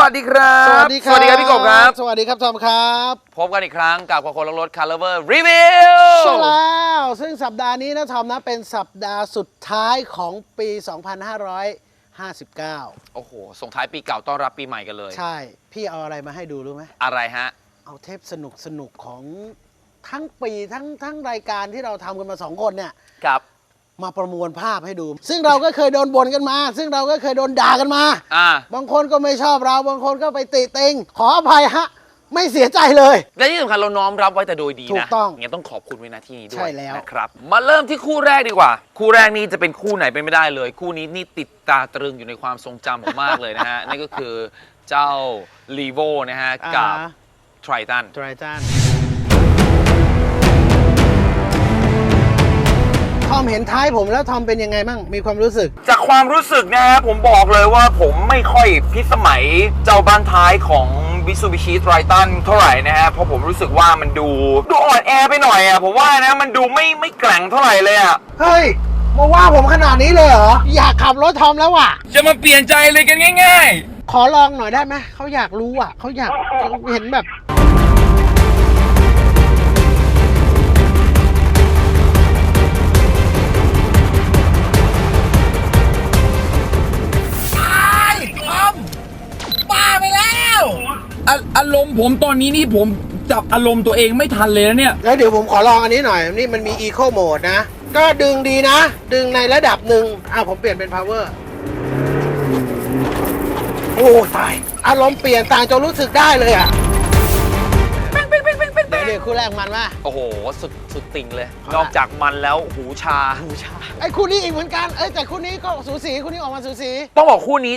วัสดีครับ สวัสดีครับ สวัสดีครับพี่กบครับ สวัสดีครับทอมครับ พบกันอีกครั้งกับคนรถคาร์เลอร์รีวิวใช่แล้วซึ่งสัปดาห์นี้นะทอมนะเป็นสัปดาห์สุดท้ายของปี 2559 โอ้โห ส่งท้ายปีเก่าต้อนรับปีใหม่กันเลย ใช่ พี่เอาอะไรมาให้ดูรู้ไหม อะไรฮะ เอาเทปสนุกสนุกๆของทั้งปีทั้งทั้งรายการที่เราทำกันมาสองคนเนี่ย ครับ มาประมวลภาพให้ดู ซึ่งเราก็เคยโดนบ่นกันมา ซึ่งเราก็เคยโดนด่ากันมาอ่า บางคนก็ไม่ชอบเรา บางคนก็ไปติเต็งขออภัยฮะ ไม่เสียใจเลย และที่สำคัญเราน้อมรับไว้แต่โดยดีนะถูกต้องงั้นต้องขอบคุณไว้นะที่นี้ด้วยใช่แล้ว นะครับ มาเริ่มที่คู่แรกดีกว่า คู่แรกนี้จะเป็นคู่ไหนเป็นไม่ได้เลย คู่นี้นี่ติดตาตรึงอยู่ในความทรงจำผมมากเลยนะฮะ นั่นก็คือเจ้าลีโวนะฮะ กับไทรตันทรจัน ทอมเห็นท้ายผมแล้วทอมเป็นยังไงบ้างมีความรู้สึก จากความรู้สึกนะฮะผมบอกเลยว่าผมไม่ค่อยพิสมัยเจ้าบ้านท้ายของ Mitsubishi Triton เท่าไหร่นะฮะเพราะผมรู้สึกว่ามันดูดูอ่อนแอไปหน่อยอะผมว่านะมันดูไม่ไม่แกร่งเท่าไหร่เลยอะเฮ้ยมาว่าผมขนาดนี้เลยเหรออยากขับรถทอมแล้วอะ จะมาเปลี่ยนใจเลยกันง่ายขอลองหน่อยได้ไหมเขาอยากรู้อะเขาอยากเห็นแบบ อะอารมณ์ผมตอนนี้นี่ผมจับอารมณ์ตัวเองไม่ทันเลยนะเนี่ย แล้วเดี๋ยวผมขอลองอันนี้หน่อย นี่มันมี Eco Mode นะ ก็ดึงดีนะ ดึงในระดับหนึ่งอะผมเปลี่ยนเป็น Power โอ้ตาย อารมณ์เปลี่ยนต่างจนรู้สึกได้เลยอะเดี๋ยวเดี๋ยวคู่แรกมันว่าๆโอ้โห สุดสุดติ่งเลย นอกจากมันแล้วหูชา ไอ้คู่นี้อีกเหมือนกัน เอ้ยแต่คู่นี้ก็สูสีคู่นี้ออกมาสูสี ต้องบอกคู่นี้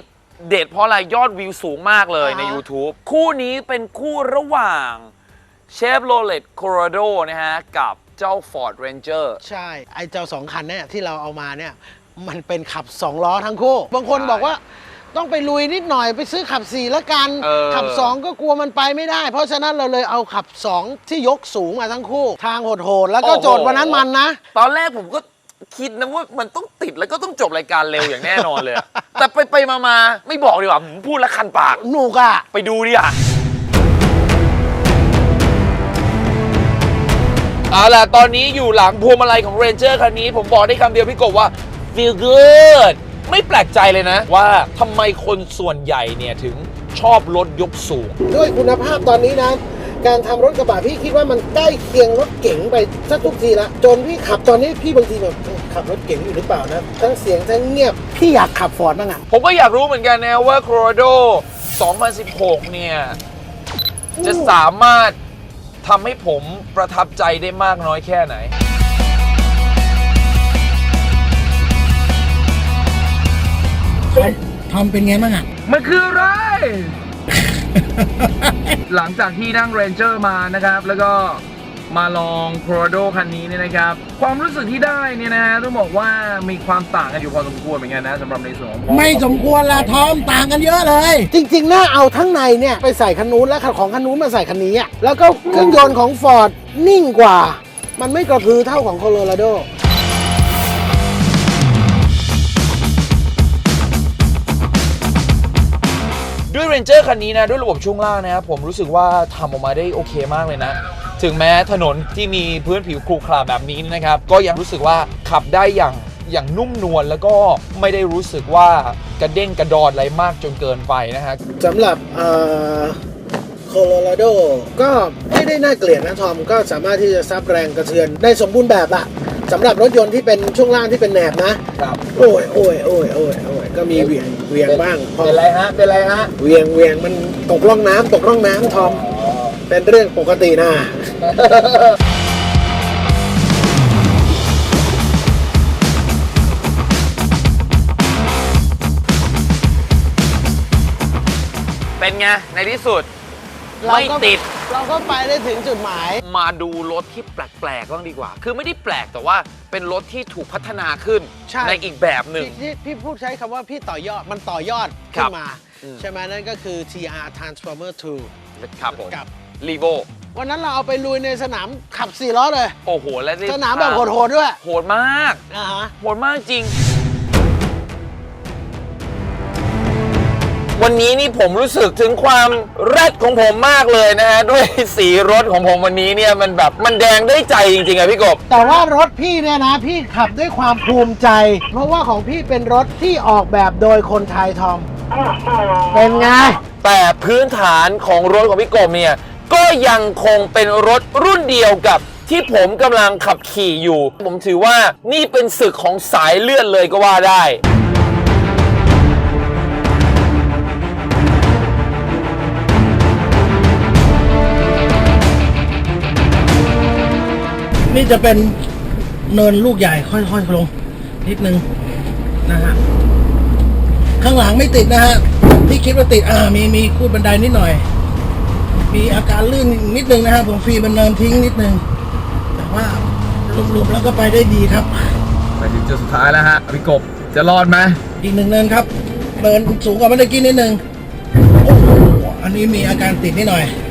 เด็ดเพราะอะไรยอดวิวสูงมากเลยใน อ่าฮะ YouTube คู่นี้เป็นคู่ระหว่างเชฟโรเลตโคโรโดนะฮะ กับเจ้า Ford Ranger ใช่ ไอ้เจ้าสองคันเนี่ยที่เราเอามาเนี่ย มันเป็นขับสองล้อทั้งคู่ บางคนใช่บอกว่าต้องไปลุยนิดหน่อยไปซื้อขับสี่แล้วกัน เออ ขับสองก็กลัวมันไปไม่ได้ เพราะฉะนั้นเราเลยเอาขับสองที่ยกสูงมาทั้งคู่ ทางโหดๆแล้วก็โจทย์วันนั้นมันนะ ตอนแรกผมก็ คิดนะว่ามันต้องติดแล้วก็ต้องจบรายการเร็วอย่างแน่นอนเลยอะ แต่ไปไปมามาไม่บอกดีกว่าผมพูดแล้วคันปาก หนุกอะไปดูดิอะ เอาล่ะ ตอนนี้อยู่หลังพวงมาลัยของ Ranger คันนี้ ผมบอกได้คำเดียวพี่กบว่า feel good ไม่แปลกใจเลยนะ ว่าทำไมคนส่วนใหญ่เนี่ย ถึงชอบรถยกสูง ด้วยคุณภาพตอนนี้นะ การทำรถกระบะพี่คิดว่ามันใกล้เคียงรถเก๋งไปสักทุกทีละจนพี่ขับตอนนี้พี่บางทีแบบเอ๊ะขับรถเก๋งอยู่หรือเปล่านะทั้งเสียงทั้งเงียบพี่อยากขับฟอร์ดบ้างอะผมก็อยากรู้เหมือนกันนะว่า Colorado 2016 เนี่ย จะสามารถทำให้ผมประทับใจได้มากน้อยแค่ไหนทำเป็นไงบ้างอะมันคืออะไร หลังจากที่นั่ง Ranger มานะครับ แล้วก็มาลอง Colorado คันนี้เนี่ยนะครับ ความรู้สึกที่ได้เนี่ยนะฮะต้องบอกว่ามีความต่างกันอยู่พอสมควรเหมือนกันนะสำหรับในส่วนของไม่สมควรละทอมต่างกันเยอะเลย จริงๆน่าเอาทั้งในเนี่ยไปใส่คันนู้นแล้วของคันนู้นมาใส่คันนี้อะแล้วก็เครื่องยนต์ของฟอร์ดนิ่งกว่า มันไม่กระพือเท่าของโคโลราโด ด้วย Ranger คันนี้นะ ด้วยระบบช่วงล่างนะครับผมรู้สึกว่าทำออกมาได้โอเคมากเลยนะ ถึงแม้ถนนที่มีพื้นผิวครุขระแบบนี้นะครับ ก็ยังรู้สึกว่าขับได้อย่างอย่างนุ่มนวลแล้วก็ไม่ได้รู้สึกว่ากระเด้งกระดอนอะไรมากจนเกินไปนะฮะ สำหรับโคโลราโดก็ไม่ได้น่าเกลียดนะทอม ก็สามารถที่จะซับแรงกระเทือนได้สมบูรณ์แบบอะ สำหร่รถยนต์ที่เป็นช่วงล่างที่เป็นแหนบนะ ครับโอ้ยโอ้ยโอ้ยโอ้ยโอ้ยก็มีเหวียงเหวียงบ้างพอเป็นไรฮะเป็นไรฮะเหวียงเหวียงมันตกร่องน้ำตกร่องน้ำทอม เป็นเรื่องปกตินะ เป็นไง ในที่สุด เราไม่ก็ติด เราก็ไปได้ถึงจุดหมาย มาดูรถที่แปลกๆบ้างดีกว่า คือไม่ได้แปลกแต่ว่าเป็นรถที่ถูกพัฒนาขึ้นใช่ อีกแบบหนึ่ง พี่พี่พี่พูดใช้คำว่าพี่ต่อยอดมันต่อยอดครัขึ้บนมา อืม ใช่ไหมนั่นก็คือ TR Transformer ครับผม2 กับ รีโววันนั้นเราเอาไปลุยในสนามขับ4ล้อเลย โอ้โห และได้สนามแบบโหดๆด้วยโหดมาก อ่าฮะ โหดมากจริง วันนี้นี่ผมรู้สึกถึงความแรดของผมมากเลยนะฮะ ด้วยสีรถของผมวันนี้เนี่ยมันแบบมันแดงได้ใจจริงๆอะพี่กบ แต่ว่ารถพี่เนี่ยนะ พี่ขับด้วยความภูมิใจ เพราะว่าของพี่เป็นรถที่ออกแบบโดยคนไทยทอม เป็นไง แต่พื้นฐานของรถของพี่กบเนี่ย ก็ยังคงเป็นรถรุ่นเดียวกับที่ผมกำลังขับขี่อยู่ ผมถือว่านี่เป็นศึกของสายเลือดเลยก็ว่าได้ นี่จะเป็นเนินลูกใหญ่ค่อยๆลงนิดนึงนะฮะข้างหลังไม่ติดนะฮะที่คิดว่าติดอ่ามีมีคูดบันไดนิดหน่อย มีอาการลื่นนิดนึงนะฮะผมฟรีบันเนินทิ้งนิดนึงแต่ว่าลุมๆแล้วก็ไปได้ดีครับไปถึงจุดสุดท้ายแล้วฮะพี่กบจะรอดไหมอีกหนึ่งเนินครับเนินสูงกว่าเมื่อกี้นิดนึงโอ้โหอันนี้มีอาการติดนิดหน่อยอั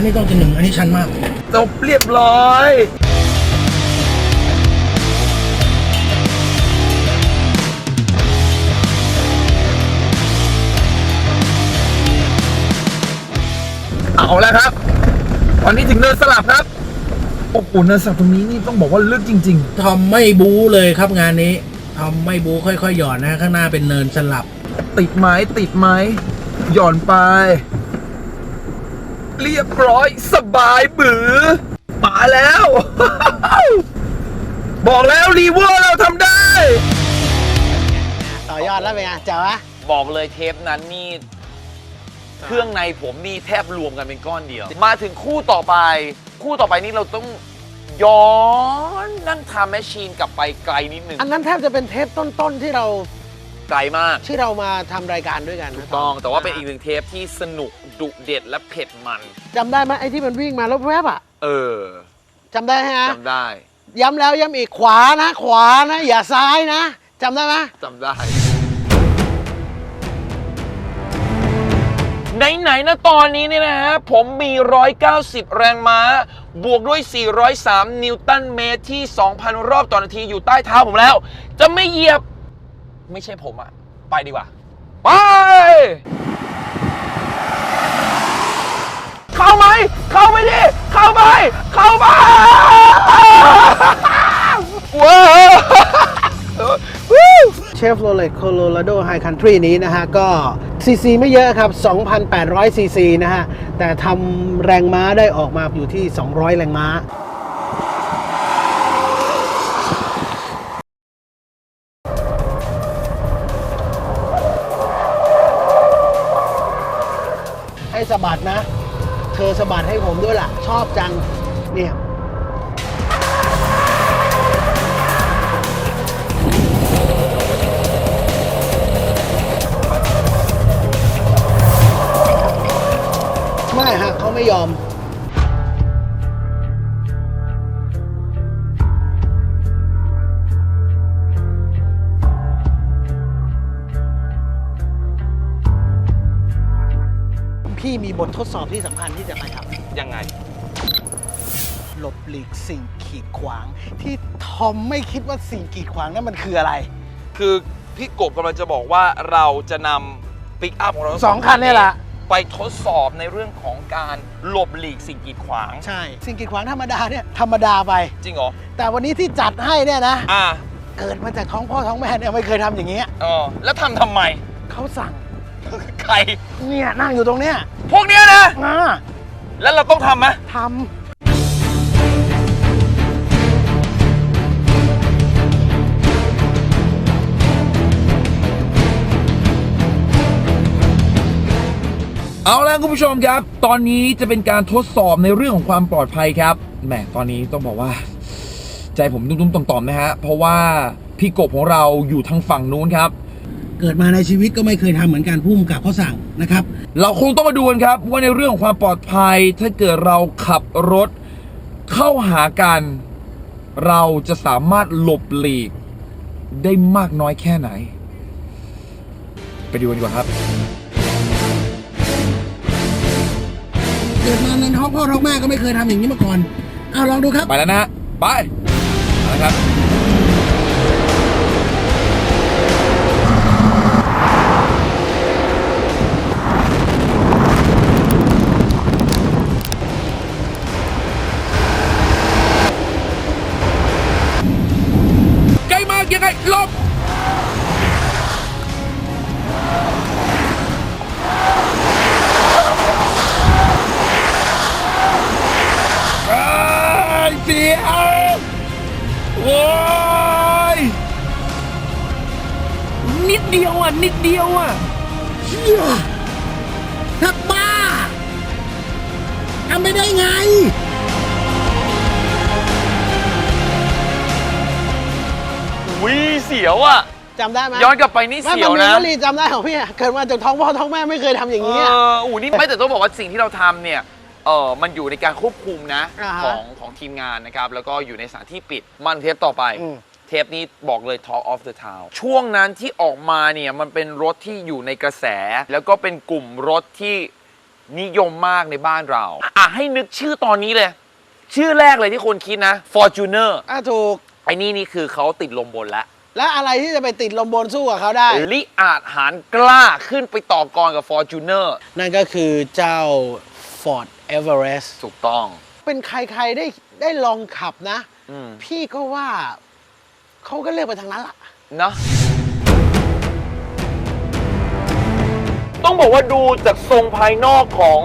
นนี้ต้องจะหนึ่งอันนี้ชันมากจบเรียบร้อยเอาแล้วครับ ตอนนี้ถึงเนินสลับครับ โอ้โหเนินสลับตรงนี้นี่ต้องบอกว่าลึกจริง ทอมไม่บู๊เลยครับงานนี้ทอมไม่บู๊ค่อยๆ หย่อนนะ ข้างหน้าเป็นเนินสลับ ๆ ติดไหมติดไหมหย่อนไป เรียบร้อยสบายบือป่าแล้ว บอกแล้วรีเวอร์เราทำได้ ต่อยอดแล้วเป็นไงจ๋าวะบอกเลยเทปนั้นนี่เครื่องในผมนี่แทบรวมกันเป็นก้อนเดียว มาถึงคู่ต่อไป คู่ต่อไปนี่เราต้องย้อนนั่งทำแมชชีนกลับไปไกลนิดนึง อันนั้นแทบจะเป็นเทปต้นๆที่เรา ไกลมาก ที่เรามาทำรายการด้วยกันนะต้อง แต่ว่าเป็นอีกหนึ่งเทปที่สนุกดุเด็ดและเผ็ดมัน จำได้ไหมไอ้ที่มันวิ่งมาแล้วแวบอะเออจำได้ฮะจำได้ย้ำแล้วย้ำอีกขวานะ ขวานะ อย่าซ้ายนะจำได้ไหมจำได้ ไหนๆนะตอนนี้เนี่ยนะฮะ ผมมี 190 แรงม้า บวกด้วย 403 นิวตันเมตรที่ 2,000 รอบต่อนาทีอยู่ใต้เท้าผมแล้ว จะไม่เหยียบ ไม่ใช่ผมอะไปดีกว่า ไป เข้าไหม เข้าไปดิ เข้าไป เข้าไปว้าวเชฟโรเลตโคโลราโดไฮคันทรีนี้นะฮะ ก็ซีซีไม่เยอะครับ 2,800ซีซีนะฮะ แต่ทำแรงม้าได้ออกมาอยู่ที่ 200 แรงม้า ให้สะบัดนะ เธอสะบัดให้ผมด้วยล่ะ ชอบจัง เนี่ยไม่ฮะเขาไม่ยอม มีบททดสอบที่สำคัญที่จะไปทำยังไงหลบหลีกสิ่งขีดขวาง ที่ทอมไม่คิดว่าสิ่งกีดขวางนั้นมันคืออะไร คือพี่กบกำลังจะบอกว่าเราจะนำปิกอัพของเราสองคันเนี่ยแหละ ไปทดสอบในเรื่องของการหลบหลีกสิ่งกีดขวาง ใช่ สิ่งกีดขวางธรรมดาเนี่ยธรรมดาไป จริงเหรอ แต่วันนี้ที่จัดให้เนี่ยนะ อ่าเกิดมาจากท้องพ่อท้องแม่เนี่ยไม่เคยทำอย่างเงี้ยเออแล้วทำทำไมเขาสั่ง ใครเนี่ยนั่งอยู่ตรงเนี้ย พวกเนี้ยนะ อ่าแล้วเราต้องทำไหมทเอาละคุณผู้ชมครับ ตอนนี้จะเป็นการทดสอบในเรื่องของความปลอดภัยครับ แหม ตอนนี้ต้องบอกว่า ใจผมตุ้มๆต่อมๆนะฮะ เพราะว่าพี่กบของเราอยู่ทางฝั่งนู้นครับำ เกิดมาในชีวิตก็ไม่เคยทำเหมือนกันพุ่มกับเขาสั่งนะครับ เราคงต้องมาดูกันครับ ว่าในเรื่องของความปลอดภัยถ้าเกิดเราขับรถเข้าหากัน เราจะสามารถหลบหลีก ได้มากน้อยแค่ไหน ไปดูกันดีกว่าครับ เกิดมาในท้องพ่อท้องแม่ก็ไม่เคยทำอย่างนี้มาก่อนเอาลองดูครับไปแล้วนะไปเอาละครับ ยหลบเอ้เสียโอ้ยนิดเดียวอะ นิดเดียวอะเชี่ยแทบบ้าทำไม่ได้ไง เสียวอะ จำได้ไหมย้อนกลับไปนี่ไม่เสียวมันมีนะ วลีจำได้ของพี่อะเกิดมาจากท้องพ่อท้องแม่ไม่เคยทำอย่างเอนี้อะออูนี่ไม่แต่ต้องบอกว่าสิ่งที่เราทำเนี่ย เออมันอยู่ในการควบคุมนะอ่าฮะของของทีมงานนะครับ แล้วก็อยู่ในสถานที่ปิด มันเทปต่อไป อืม เทปนี้บอกเลย Talk of the Town ช่วงนั้นที่ออกมาเนี่ย มันเป็นรถที่อยู่ในกระแส แล้วก็เป็นกลุ่มรถที่นิยมมากในบ้านเรา อะ ให้นึกชื่อตอนนี้เลย ชื่อแรกเลยที่คนคิดนะ Fortuner อะถูก ไอ้นี่นี่คือเขาติดลมบนแล้ว และอะไรที่จะไปติดลมบนสู้กับเขาได้ ลิอาจหารกล้าขึ้นไปต่อกรกับ Fortuner นั่นก็คือเจ้า Ford Everest ถูกต้อง เป็นใครๆได้ได้ลองขับนะ อืม พี่ก็ว่าเขาก็เลือกไปทางนั้นล่ะเนอะต้องบอกว่าดูจากทรงภายนอกของ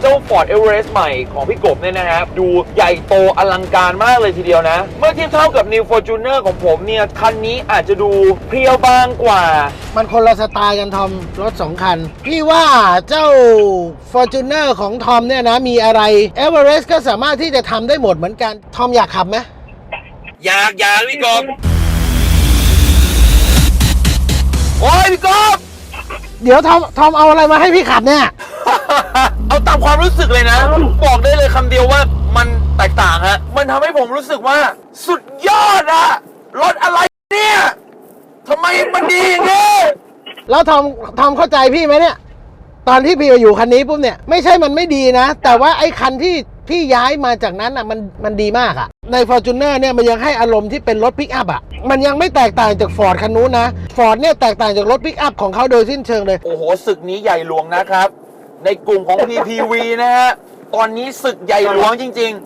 เจ้า Ford Everest ใหม่ของพี่กบเนี่ยนะครับ ดูใหญ่โตอลังการมากเลยทีเดียวนะ เมื่อเทียบเท่ากับ New Fortuner ของผมเนี่ย คันนี้อาจจะดูเพรียวบางกว่า มันคนละสไตล์กันทอมรถสองคัน พี่ว่าเจ้า Fortuner ของทอมเนี่ยนะมีอะไร Everest ก็สามารถที่จะทำได้หมดเหมือนกันทอมอยากขับไหมอยากอยากพี่กบโอ้ยพี่กบเดี๋ยวทอมทอมเอาอะไรมาให้พี่ขับเนี่ย รู้สึกเลยนะ บอกได้เลยคำเดียวว่ามันแตกต่างฮะ มันทำให้ผมรู้สึกว่า สุดยอดอะรถอะไรเนี่ยทำไมมันดีอย่างนี้แล้วทอมทอมเข้าใจพี่ไหมเนี่ย ตอนที่พี่อยู่คันนี้ปุ๊บเนี่ยไม่ใช่มันไม่ดีนะ แต่ว่าไอ้คันที่พี่ย้ายมาจากนั้นอะมันมันดีมากอะ ใน Fortuner เนี่ยมันยังให้อารมณ์ที่เป็นรถปิกอัพอะ มันยังไม่แตกต่างจาก Ford คันนู้นนะ Ford เนี่ยแตกต่างจากรถปิกอัพของเขาโดยสิ้นเชิงเลย โอ้โหศึกนี้ใหญ่หลวงนะครับ ในกลุ่มของ PPV นะฮะ ตอนนี้ศึกใหญ่หลวงจริง ๆ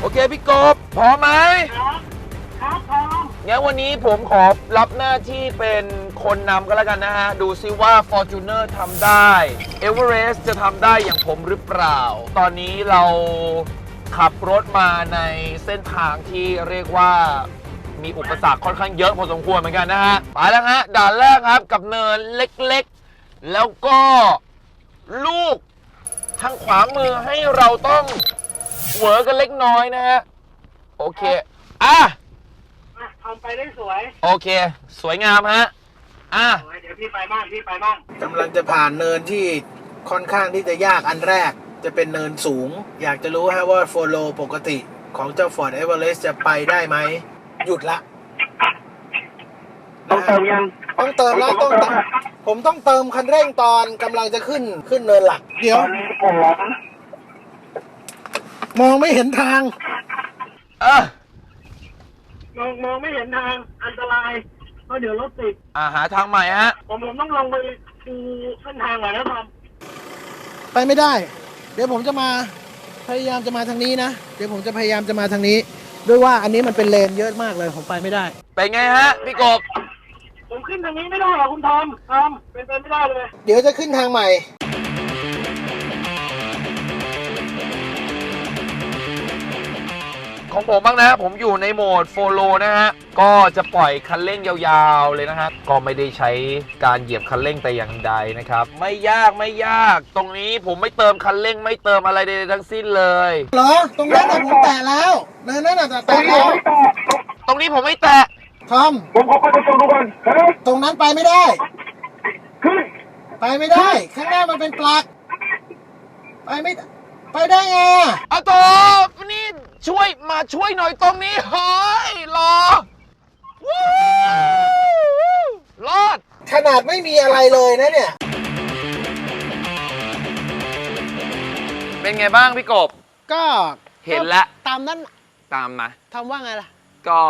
โอเคพี่กบพร้อมไหมครับพร้อมงั้นวันนี้ผมขอรับหน้าที่เป็นคนนำก็แล้วกันนะฮะ ดูซิว่า Fortuner ทำได้ Everest จะทำได้อย่างผมหรือเปล่า ตอนนี้เรา ขับรถมาในเส้นทางที่เรียกว่ามีอุปสรรคค่อนข้างเยอะพอสมควรเหมือนกันนะฮะไปแล้วฮะด่านแรกครับกับเนินเล็กๆ แล้วก็ลูกทางขวามือให้เราต้องเหวอกันเล็กน้อยนะฮะโอเคอะอะทำไปได้สวยโอเค สวยงามฮะอะสวยเดี๋ยวพี่ไปบ้างพี่ไปบ้างกำลังจะผ่านเนินที่ค่อนข้างที่จะยากอันแรก จะเป็นเนินสูง อยากจะรู้ฮะว่าโฟโลปกติของเจ้า Ford Everest จะไปได้ไหม หยุดละต้องเติมยัง ต้องเติมแล้วต้องเติมผมต้องเติมคันเร่งตอนกำลังจะขึ้นขึ้นเนินหลัก เดี๋ยว ตอนนี้ผมมองไม่เห็นทางอะมองมองไม่เห็นทางอันตรายเพราะเดี๋ยวรถติด อะหาทางใหม่ฮะ ผมผมต้องลงไปดูเส้นทางก่อนนะทอมไปไม่ได้ เดี๋ยวผมจะมาพยายามจะมาทางนี้นะ เดี๋ยวผมจะพยายามจะมาทางนี้ ด้วยว่าอันนี้มันเป็นเลนเยอะมากเลยผมไปไม่ได้ เป็นไงฮะพี่กบ ผมขึ้นทางนี้ไม่ได้หรอกคุณทอมทอมเป็นไปไม่ได้เลย เดี๋ยวจะขึ้นทางใหม่ ของผมบ้างนะ ผมอยู่ในโหมดโฟโลนะฮะ ก็จะปล่อยคันเร่งยาวๆเลยนะฮะ ก็ไม่ได้ใช้การเหยียบคันเร่งแต่อย่างใดนะครับ ไม่ยากไม่ยาก ตรงนี้ผมไม่เติมคันเร่งไม่เติมอะไรใดๆทั้งสิ้นเลย เหรอ ตรงนั้นน่ะผมแตะแล้วเนินนั้นน่ะแตะแล้วตรงนี้ผมไม่แตะทอมผมขอไปตรงดูก่อนเฮ้ยตรงนั้นไปไม่ได้ ขึ้น ไปไม่ได้ ข้างหน้ามันเป็นปลัก ไปไม่ได้ไปได้ไงอะอาโตนี่ ช่วยมาช่วยหน่อยตรงนี้เฮ้ยรอวู้รอด ขนาดไม่มีอะไรเลยนะเนี่ย เป็นไงบ้างพี่กบ ก็เห็นแล้วตามนั้นตามมาทำว่าไงล่ะ ก็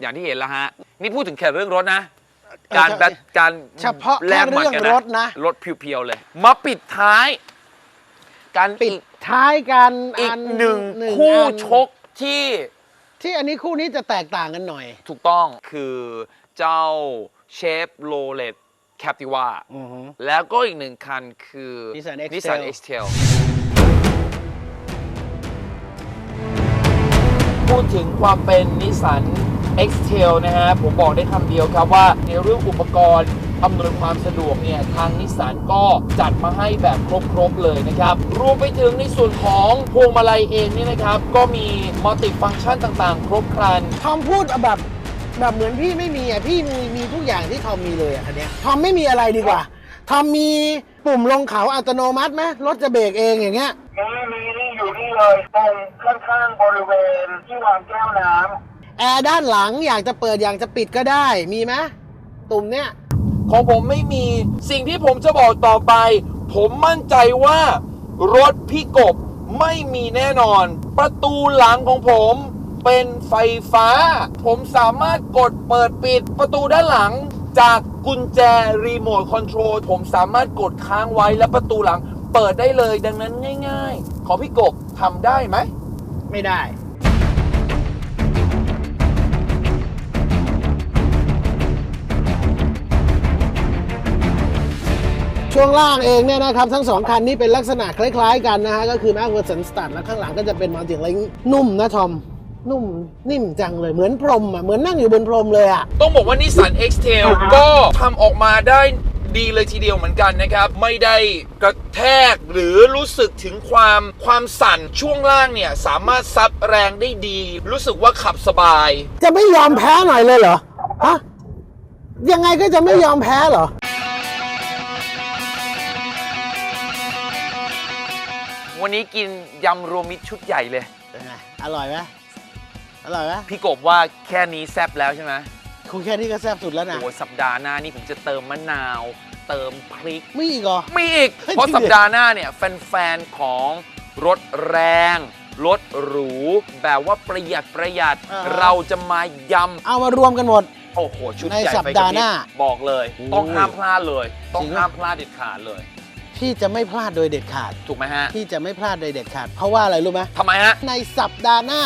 อย่างที่เห็นแล้วฮะ นี่พูดถึงแค่เรื่องรถนะ การเออแบทการเฉพาะแค่แลกหมัดกันเรื่องรถนะ รถเพียวๆเลย มาปิดท้าย การปิดท้ายกันอีอักนหนึ่งหนึ่งคู่อันชกที่ที่อันนี้คู่นี้จะแตกต่างกันหน่อย ถูกต้องคือเจ้าเชฟโรเลต Captiva อือฮึแล้วก็อีกหนึ่งคันคือ Nissan X-Trail Nissan X-Trail พูดถึงความเป็นนิสสัน X-Trail นะฮะ ผมบอกได้คำเดียวครับว่าในเรื่องอุปกรณ์ อำนวยความสะดวกเนี่ยทางนิสสันก็จัดมาให้แบบครบๆเลยนะครับ รวมไปถึงในส่วนของพวงมาลัยเองเนี่ยนะครับ ก็มีมัลติฟังก์ชันต่างๆ ครบครัน ทอมพูดแบบแบบเหมือนพี่ไม่มีอะพี่มีมีทุกอย่างที่ทอมมีเลยอะคันเนี้ยทอมไม่มีอะไรดีกว่าทอมมีปุ่มลงเขาอัตโนมัติไหมรถจะเบรกเองอย่างเงี้ยมีมีนี่อยู่นี่เลยตรงข้างๆบริเวณที่วางแก้วน้ำแอร์ด้านหลังอยากจะเปิดอยากจะปิดก็ได้มีไหมตุ่มเนี้ย ของผมไม่มี สิ่งที่ผมจะบอกต่อไป ผมมั่นใจว่ารถพี่กบไม่มีแน่นอน ประตูหลังของผมเป็นไฟฟ้า ผมสามารถกดเปิดปิดประตูด้านหลังจากกุญแจรีโมทคอนโทรลผมสามารถกดค้างไว้แล้วประตูหลังเปิดได้เลยดังนั้นง่าย ๆ ขอพี่กบทำได้ไหม ไม่ได้ ช่วงล่างเองเนี่ยนะครับทั้งสองคันนี้เป็นลักษณะคล้ายๆกันนะฮะก็คือแม็กเวอร์สันสตัดแล้วข้างหลังก็จะเป็นมัลติลิงนุ่มนะทอม นุ่มนิ่มจังเลยเหมือนพรมอะเหมือนนั่งอยู่บนพรมเลยอะ ต้องบอกว่านิสสัน X-Trail ก็ทำออกมาได้ดีเลยทีเดียวเหมือนกันนะครับ ไม่ได้กระแทกหรือรู้สึกถึงความความสั่นช่วงล่างเนี่ย สามารถซับแรงได้ดี รู้สึกว่าขับสบาย จะไม่ยอมแพ้หน่อยเลยเหรอฮะยังไงก็จะไม่ยอมแพ้เหรอ วันนี้กินยำรวมมิตรชุดใหญ่เลย เป็นไงอร่อยไหมอร่อยไหมพี่กบว่าแค่นี้แซบแล้วใช่ไหมคุณแค่นี้ก็แซ่บสุดแล้วนะ โอ้สัปดาห์หน้านี่ผมจะเติมมะนาว เติมพริก มีอีกเหรอ มีอีก เฮ้ยเพราะจริงดิ สัปดาห์หน้าเนี่ย แฟนๆ ของรถแรง รถหรู แบบว่าประหยัดประหยัด อ่าฮะเราจะมายำเอามารวมกันหมดโอ้โห ชุดในใหญ่สัปไฟกดาระห์พหริน้าบบอกเลยต้องโอ้ยห้ามพลาดเลย ต้องจริงปะห้ามพลาดเด็ดขาดเลย พี่จะไม่พลาดโดยเด็ดขาด ถูกไหมฮะพี่จะไม่พลาดโดยเด็ดขาด เพราะว่าอะไรรู้ไหมทำไมฮะ ในสัปดาห์หน้า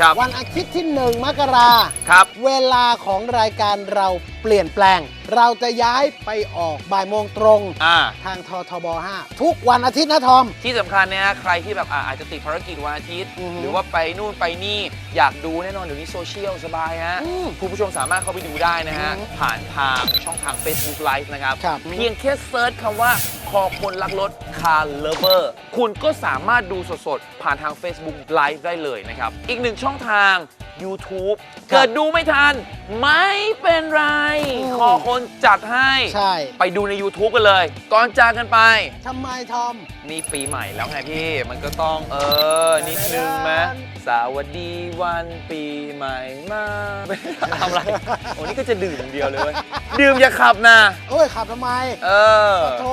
ครับ วันอาทิตย์ที่หนึ่งมกราครับ เวลาของรายการเราเปลี่ยนแปลง เราจะย้ายไปออกบ่ายโมงตรง อ่า ทางททบ 5 ทุกวันอาทิตย์นะทอม ที่สำคัญเนี่ยใครที่แบบอะอาจจะติดภารกิจวันอาทิตย์ อือฮึหรือว่าไปนู่นไปนี่อยากดูแน่นอนเดี๋ยวนี้โซเชียลสบายฮะอืมคุณผู้ชมสามารถเข้าไปดูได้นะฮะ อือฮึผ่านทางช่องทาง Facebook Live นะครับ ครับเพียงแค่เซิร์ชคำว่า คอคนรักรถ Car Lover คุณก็สามารถดูสดๆ ผ่านทาง Facebook Live ได้เลยนะครับ อีกหนึ่งช่องทาง YouTube ครับเกิดดูไม่ทัน ไม่เป็นไรอืมคอคนจัดให้ ใช่ ไปดูใน YouTube กันเลย ก่อนจากกันไป ทำไมทอม นี่ปีใหม่แล้วไงพี่ มันก็ต้องเออ นิดนึงไหมสวัสดีวันปีใหม่มาทำอะไร โอ้นี่ก็จะดื่มอย่างเดียวเลยเว้ยดื่มอย่าขับนะ โอ้ยขับทำไมเออ โท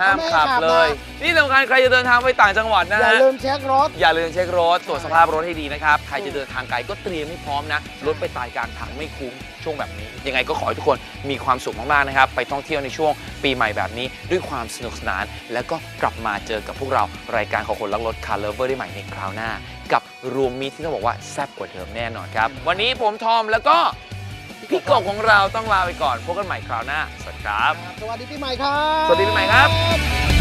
ห้ามขับเลย นี่สำคัญใครจะเดินทางไปต่างจังหวัดนะอย่าฮะลืมเช็ครถ อย่าลืมเช็ครถตรวจสภาพรถให้ดีนะครับ ใครจะเดินทางไกลก็เตรียมให้พร้อมนะรถไปตายกลางทางไม่คุ้มช่วงแบบนี้ ยังไงก็ขอให้ทุกคนมีความสุขมากๆนะครับ ไปท่องเที่ยวในช่วงปีใหม่แบบนี้ ด้วยความสนุกสนาน แล้วก็กลับมาเจอกับพวกเรารายการของคนรักรถคาร์เลเวอร์ได้ใหม่ในคราวหน้า กับรวมมิตรที่ต้องบอกว่าแซ่บกว่าเดิมแน่นอนครับวันนี้ผมทอมแล้วก็ พี่กบของเราต้องลาไปก่อนพบกันใหม่คราวหน้า สวัสดีครับ สวัสดีปีใหม่ครับ สวัสดีปีใหม่ครับ